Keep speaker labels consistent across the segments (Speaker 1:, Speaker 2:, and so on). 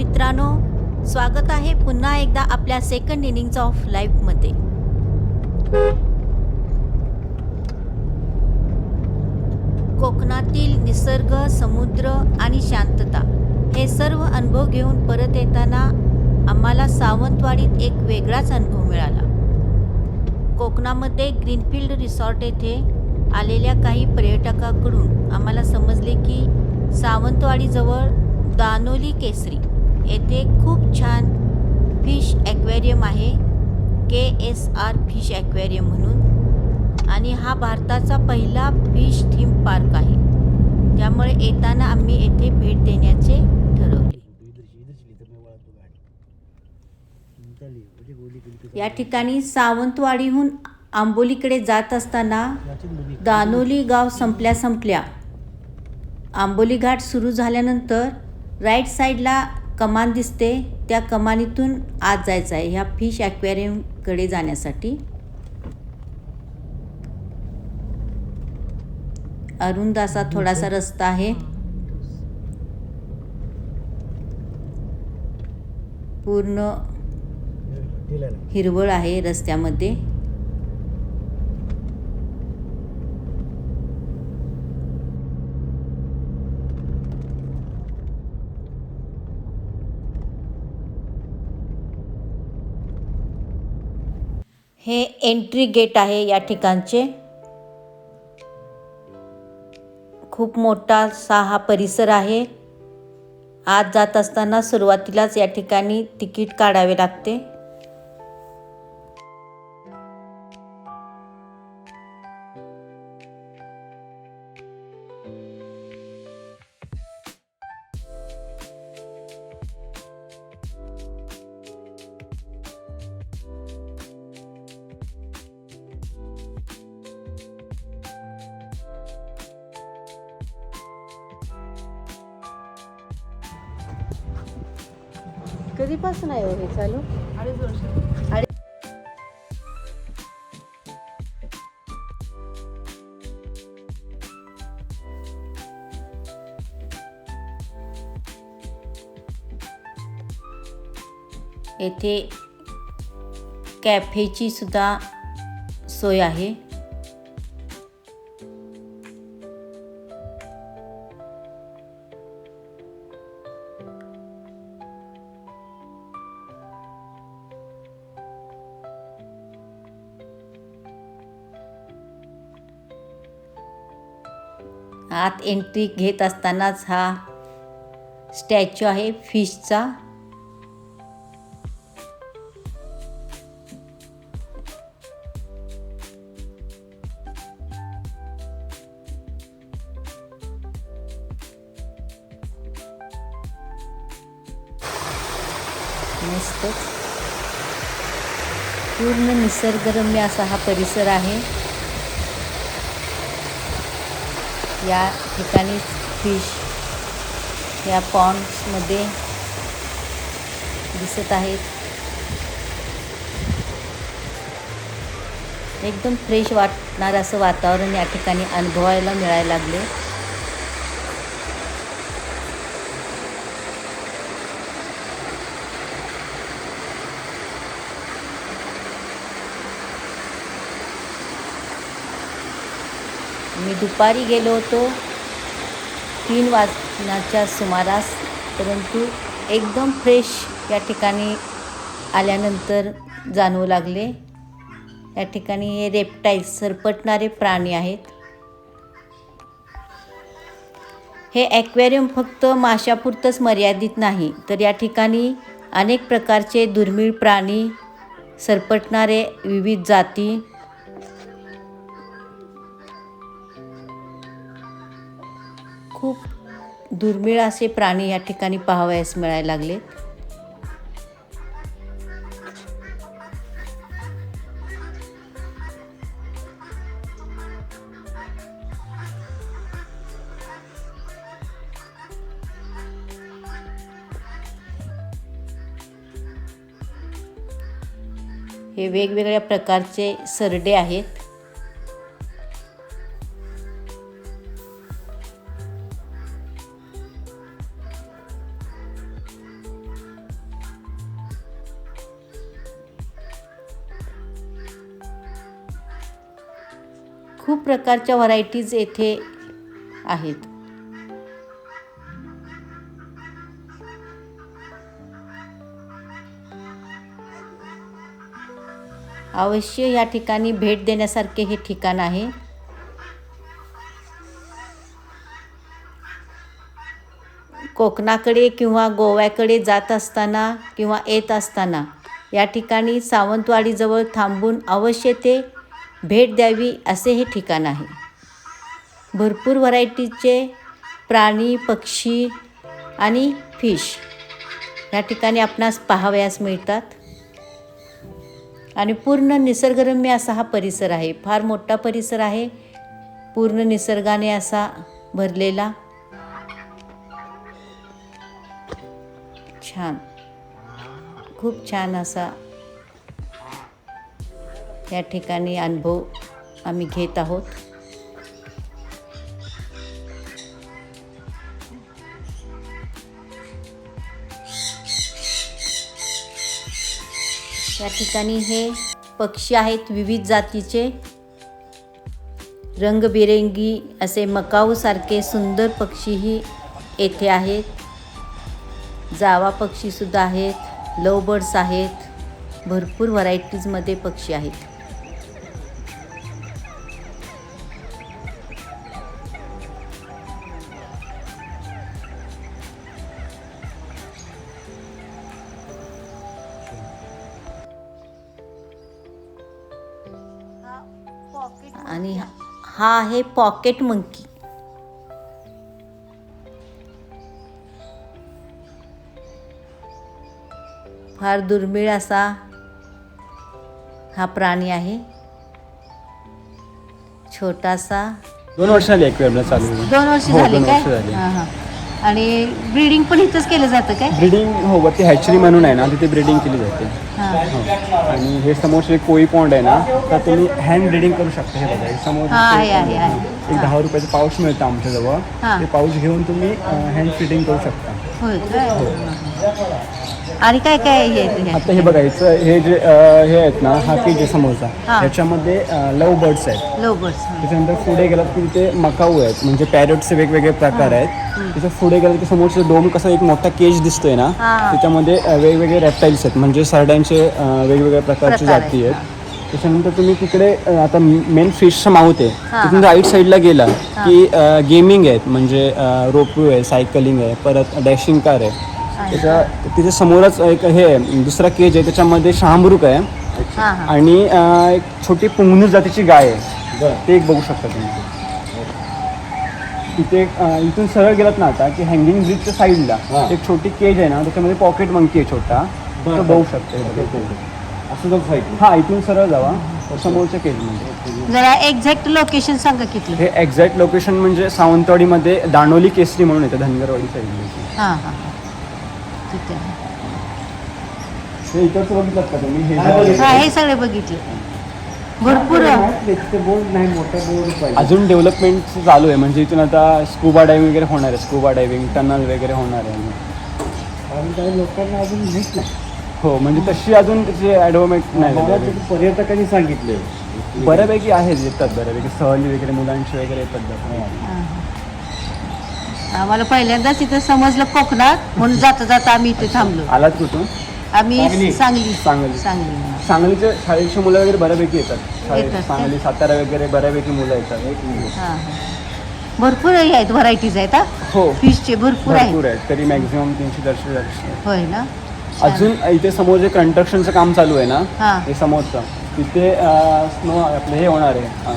Speaker 1: मित्रांनो स्वागत आहे पुन्हा एकदा आपल्या सेकंड इनिंग्ज ऑफ लाईफमध्ये कोकणातील निसर्ग समुद्र आणि शांतता हे सर्व अनुभव घेऊन परत येताना आम्हाला सावंतवाडीत एक वेगळाच अनुभव मिळाला. कोकणामध्ये ग्रीनफील्ड रिसॉर्ट येथे आलेल्या काही पर्यटकाकडून आम्हाला समजले की सावंतवाडीजवळ दानोली केसरी येथे खूप छान फिश ॲक्वेरियम आहे. K S R fish aquarium म्हणून. आणि हा भारताचा पहिला फिश थीम पार्क आहे. त्यामुळे येताना आम्ही येथे भेट देण्याचे ठरवले. या ठिकाणी सावंतवाडीहून आंबोलीकडे जात असताना दानोली गाव संपल्या संपल्या. आंबोली घाट सुरू झाल्यानंतर राईट साईडला कमान दिसते त्या कमानीतून आत जायचं आहे ह्या फिश ॲक्वेरियमकडे जाण्यासाठी. अरुंद असा थोडासा रस्ता आहे. पूर्ण हिरवळ आहे रस्त्यामध्ये. हे एंट्री गेट आहे या ठिकाणचे. खूप मोठा असा हा परिसर आहे. आत जात असताना सुरुवातीलाच या ठिकाणी तिकीट काढावे लागते. कधीपासून आहे हो हे चालू?
Speaker 2: अडीच वर्ष
Speaker 1: येथे कॅफेची सुद्धा सोय आहे. आत एंट्री घेत असतानाच हा स्टॅच्यू आहे फिशचा मस्तच पूर्ण निसर्गरम्य असा हा परिसर आहे. या ठिकाणी फिश या पॉन्ड्समध्ये दिसत आहेत. एकदम फ्रेश वाटणार असं वातावरण या ठिकाणी अनुभवायला मिळायला लागले. दुपारी गेलो होतो. तीन वाजण्याच्या सुमारास परंतु एकदम फ्रेश या ठिकाणी आल्यानंतर जाणवू लागले. या ठिकाणी हे रेप्टाईल्स सरपटणारे प्राणी आहेत. हे ॲक्वेरियम फक्त माशापुरतंच मर्यादित नाही तर या ठिकाणी अनेक प्रकारचे दुर्मिळ प्राणी सरपटणारे विविध जाती दुर्मिळ असे प्राणी या ठिकाणी पाहावयास मिळायला लागले. हे वेगवेगळ्या प्रकारचे सरडे आहेत. प्रकारच्या व्हरायटीज येथे आहेत. अवश्य या ठिकाणी भेट देण्यासारखे हे ठिकाण आहे. कोकणाकडे किंवा गोव्याकडे जात असताना किंवा येत असताना या ठिकाणी सावंतवाडीजवळ थांबून अवश्य ते भेट द्यावी असे हे ठिकाण आहे. भरपूर व्हरायटीचे प्राणी पक्षी आणि फिश या ठिकाणी आपणास पाहावयास मिळतात. आणि पूर्ण निसर्गरम्य असा हा परिसर आहे. फार मोठा परिसर आहे. पूर्ण निसर्गाने असा भरलेला. छान. खूप छान असा या ठिकाणी अनुभव आम्ही घेत आहोत. या ठिकाणी हे पक्षी आहेत विविध जातीचे. रंगबिरंगी असे मकाऊसारखे सुंदर पक्षीही येथे आहेत. जावा पक्षीसुद्धा आहेत लवबर्ड्स आहेत भरपूर व्हरायटीजमध्ये पक्षी आहेत. आणि हा- आहे पॉकेट मंकी फार दुर्मिळ असा हा प्राणी आहे छोटासा
Speaker 2: दोन वर्ष झाली चालू.
Speaker 1: दोन वर्ष
Speaker 2: हो,
Speaker 1: झाले
Speaker 2: दोन
Speaker 1: काय
Speaker 2: वर्ष झाली.
Speaker 1: हां हां आणि ब्रीडिंग पण इथंच केलं जातं काय
Speaker 2: ब्रिडिंग हो वरती हॅचरी म्हणून आहे ना तिथे ब्रिडिंग केली जाते. आणि हे समोरचे कोळी पॉन्ड आहे ना तर तुम्ही हँड ब्रिडिंग करू शकता हे बघा. हे समोर
Speaker 1: हा, आहे, आहे, आहे.
Speaker 2: एक दहा रुपयाचं पाऊच मिळतं आमच्याजवळ.
Speaker 1: हा.
Speaker 2: ते पाऊच घेऊन तुम्ही हँड फिटिंग करू शकता.
Speaker 1: होय काय? आणि काय काय हे-
Speaker 2: आता हे बघायचं हे जे अ, हे आहेत ना हा केज आहे समोरचा
Speaker 1: हा.
Speaker 2: ह्याच्यामध्ये लव बर्ड्स आहेत.
Speaker 1: लव बर्ड्स
Speaker 2: त्याच्यानंतर पुढे गेलात की तिथे मकाऊ आहेत म्हणजे पॅरटचे वेगवेगळे प्रकार आहेत. त्याच्या पुढे गेलं की समोरचं डोम कसा एक मोठा केज दिसतोय ना
Speaker 1: हा.
Speaker 2: त्याच्यामध्ये अ, वेगवेगळे रेप्टाईल्स आहेत म्हणजे सरड्यांचे अ, वेगवेगळ्या प्रकारची
Speaker 1: प्रकार आहेत,
Speaker 2: जाती आहेत. त्याच्यानंतर तुम्ही तिकडे अ, आता मेन फिशचं माऊथ आहे. तिथून राईट साईडला गेला की गेमिंग आहेत म्हणजे रोपवे आहे सायकलिंग आहे परत डॅशिंग कार आहे. त्याच्या तिथे समोरच एक हे आहे, दुसरा केज आहे त्याच्यामध्ये शहामृग आहे.
Speaker 1: हां हां.
Speaker 2: आणि अ, एक छोटी पुंगनूस जातीची गाय आहे. ते एक बघू शकता तुम्ही. तिथे एक, अ, इथून सरळ गेलात ना आता की हँगिंग ब्रिजच्या साईडला एक छोटी केज आहे ना त्याच्यामध्ये पॉकेट मंकी आहे छोटा. तो बघू शकतो
Speaker 3: असं जाऊ साईड
Speaker 2: हा इथून सरळ जावा. समोरच्या केजमध्ये
Speaker 1: जरा एक्झॅक्ट लोकेशन सांगा किती.
Speaker 2: हे एक्झॅक्ट लोकेशन म्हणजे सावंतवाडीमध्ये दानोली केसरी म्हणून येतं धनगरवाडी साईडला
Speaker 1: हां हां. ठीक आहे
Speaker 2: हे इकडचं बघितलं का तुम्ही? हे
Speaker 3: हा, बघितलं.
Speaker 1: हा हे सगळे बघितले. भरपूर.
Speaker 3: बोर्ड नाही मोठा बोर्ड पाहिजे.
Speaker 2: अजून डेव्हलपमेंट चालू आहे. म्हणजे इथून आता स्कुबा डायव्हिंग वगैरे होणार आहे. स्कुबा डायव्हिंग टनल वगैरे होणार आहे.
Speaker 3: कारण काही लोकांना अजून माहीत नाही.
Speaker 2: हो म्हणजे तशी अजून त्याची ॲडव्हर्मेंट नाही
Speaker 3: मला
Speaker 2: झाली.
Speaker 3: तिथे पर्यटकांनी सांगितले
Speaker 2: बऱ्यापैकी आहेत येतात बऱ्यापैकी सहली वगैरे मुलांची वगैरे येतात बघा.
Speaker 1: हां. आम्हाला पहिल्यांदाच इथं समजलं कोकणात म्हणून जाता जाता आम्ही इथे थांबलो.
Speaker 2: आलात कुठून?
Speaker 1: आम्ही
Speaker 3: सांगली.
Speaker 1: सांगली.
Speaker 2: सांगली.
Speaker 1: सांगली.
Speaker 2: सांगलीचे शाळेची मुलं वगैरे बऱ्यापैकी येतात. शाळेत
Speaker 1: येतात. का?
Speaker 2: सांगली सातारा वगैरे बऱ्यापैकी मुलं येतात.
Speaker 1: हां हां. भरपूर हे आहेत व्हरायटीज आहेत हा?
Speaker 2: हो.
Speaker 1: फिशचे भरपूर
Speaker 2: भरपूर
Speaker 1: आहेत.
Speaker 2: आहेत. तरी मॅक्झिमम तीनशे चारशे चारशे.
Speaker 1: होय ना? छान.
Speaker 2: अजून इथे समोर जे कंस्ट्रक्शनचं काम चालू आहे ना
Speaker 1: हां.
Speaker 2: हे समोरचं तिथे स्नो आपलं हे होणार आहे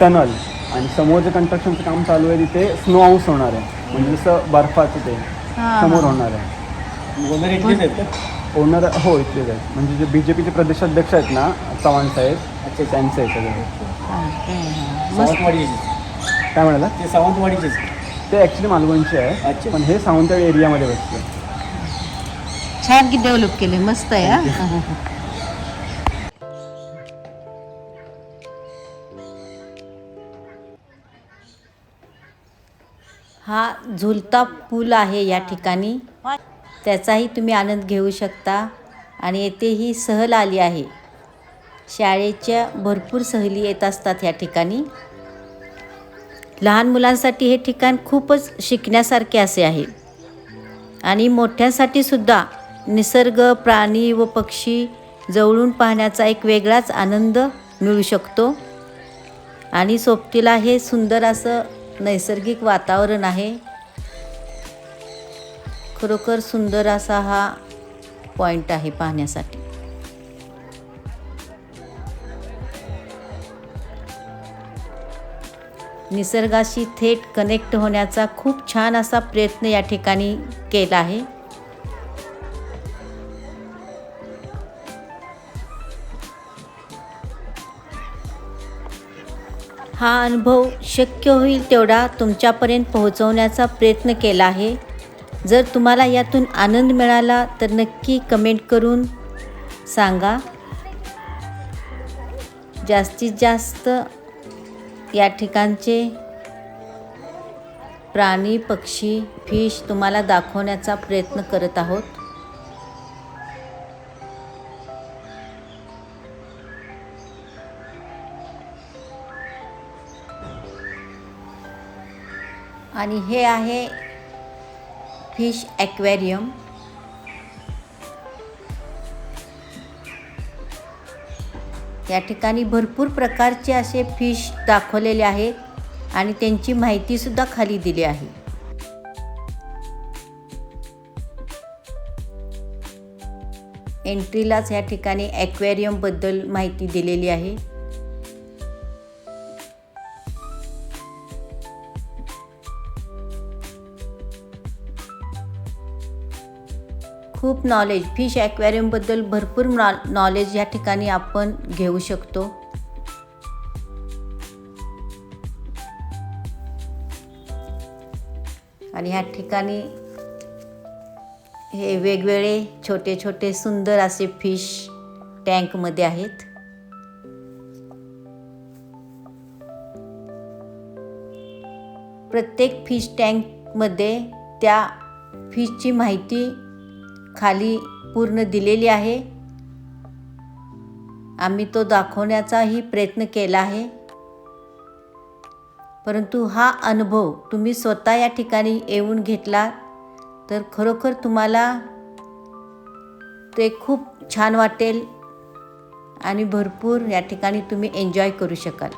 Speaker 2: टनल आणि समोर जे कंस्ट्रक्शनचं काम चालू आहे तिथे स्नो हाऊस होणार आहे. म्हणजे जसं बर्फाचं ते
Speaker 1: हां,
Speaker 2: समोर. होणार आहे.
Speaker 3: वगैरे इथलेच आहेत का?
Speaker 2: ओनर हो इथलेच आहेत. म्हणजे जे बी जे पीचे प्रदेशाध्यक्ष आहेत ना चव्हाण साहेब त्यांचं आहे सगळं.
Speaker 1: काय, हां.
Speaker 3: सावंतवाडीचे
Speaker 2: म्हणाला?
Speaker 3: ते सावंतवाडीचेच
Speaker 2: ते ॲक्च्युली मालवणचे आहे
Speaker 3: अच्छा.
Speaker 2: पण हे सावंतवाडी एरियामध्ये बसतं
Speaker 1: छान की डेव्हलप केले मस्त आहे हा? झुलता पूल आहे या ठिकाणी. त्याचाही तुम्ही आनंद घेऊ शकता आणि येथे ही सहल आली आहे. शाळेच्या भरपूर सहली येत असतात या ठिकाणी. लहान मुलांसाठी हे ठिकाण खूपच शिकण्यासारखे असे आहे. आणि मोठ्यांसाठी सुद्धा निसर्ग प्राणी व पक्षी जवळून पाहण्याचा एक वेगळाच आनंद मिळू शकतो. आणि सोबतीला हे सुंदर असं नैसर्गिक वातावरण आहे. खरोखर सुंदर असा हा पॉईंट आहे पाहण्यासाठी. निसर्गाशी थेट कनेक्ट होण्याचा खूप छान असा प्रयत्न या ठिकाणी केला आहे. हा अनुभव शक्य होईल तेवढा तुमच्यापर्यंत पोहोचवण्याचा प्रयत्न केला आहे. जर तुम्हाला यातून आनंद मिळाला तर नक्की कमेंट करून सांगा. जास्तीत जास्त या ठिकाणचे प्राणी पक्षी फिश तुम्हाला दाखवण्याचा प्रयत्न करत आहोत. आणि हे आहे फिश ॲक्वेरियम. या ठिकाणी भरपूर प्रकारचे असे फिश दाखवलेले आहेत आणि त्यांची माहितीसुद्धा खाली दिली आहे. एंट्रीलाच या ठिकाणी ॲक्वेरियमबद्दल माहिती दिलेली आहे. खूप नॉलेज फिश ॲक्वेरियमबद्दल भरपूर नॉ नॉलेज या ठिकाणी आपण घेऊ शकतो. आणि ह्या ठिकाणी हे वेगवेगळे छोटे छोटे सुंदर असे फिश टँकमध्ये आहेत. प्रत्येक फिश टँकमध्ये त्या फिशची माहिती खाली पूर्ण दिलेली आहे. आम्ही तो दाखवण्याचाही प्रयत्न केला आहे. परंतु हा अनुभव तुम्ही स्वतः या ठिकाणी येऊन घेतला तर खरोखर तुम्हाला ते खूप छान वाटेल आणि भरपूर या ठिकाणी तुम्ही एन्जॉय करू शकाल.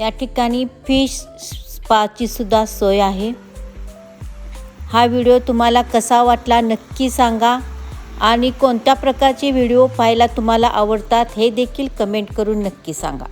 Speaker 1: या ठिकाणी फिश स्पाची सुद्धा सोय आहे. हा व्हिडिओ तुम्हाला कसा वाटला नक्की सांगा आणि कोणत्या प्रकारचे व्हिडिओ पाहायला तुम्हाला आवडतात हे देखील कमेंट करून नक्की सांगा.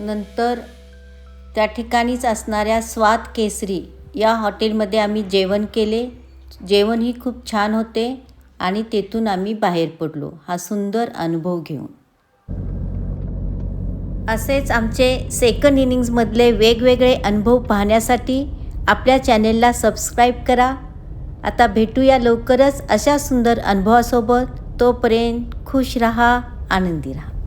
Speaker 1: नंतर त्या ठिकाणीच असणाऱ्या स्वाद केसरी या हॉटेलमध्ये आम्ही जेवण केले. जेवणही खूप छान होते आणि तेथून आम्ही बाहेर पडलो. हा सुंदर अनुभव घेऊन. असेच आमचे सेकंड इनिंग्समधले वेगवेगळे अनुभव पाहण्यासाठी आपल्या चॅनेलला सबस्क्राईब करा. आता भेटूया लवकरच अशा सुंदर अनुभवासोबत. तोपर्यंत खुश रहा आनंदी रहा.